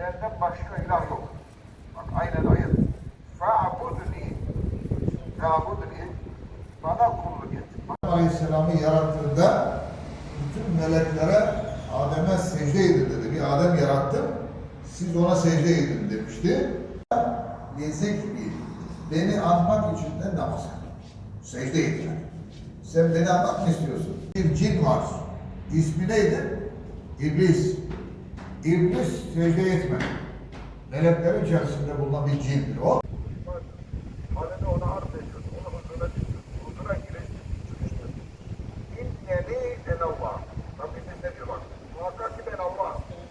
benden başka ilah yok. Bak aynen ayet. Fa'budni. Fa'budni. Bana kulluk et. Aleyhisselam'ı yarattığında bütün meleklere Adem'e secde edin dedi. Bir Adem yarattım, siz ona secde edin demişti. Lezekri, beni anmak için de namaz kıl. Secde edin. Sen beni anmak mı istiyorsun? Bir cin var. İsmi neydi? İblis. İblis secde etmedi. Meleklerin içerisinde bulunan bir cindir o.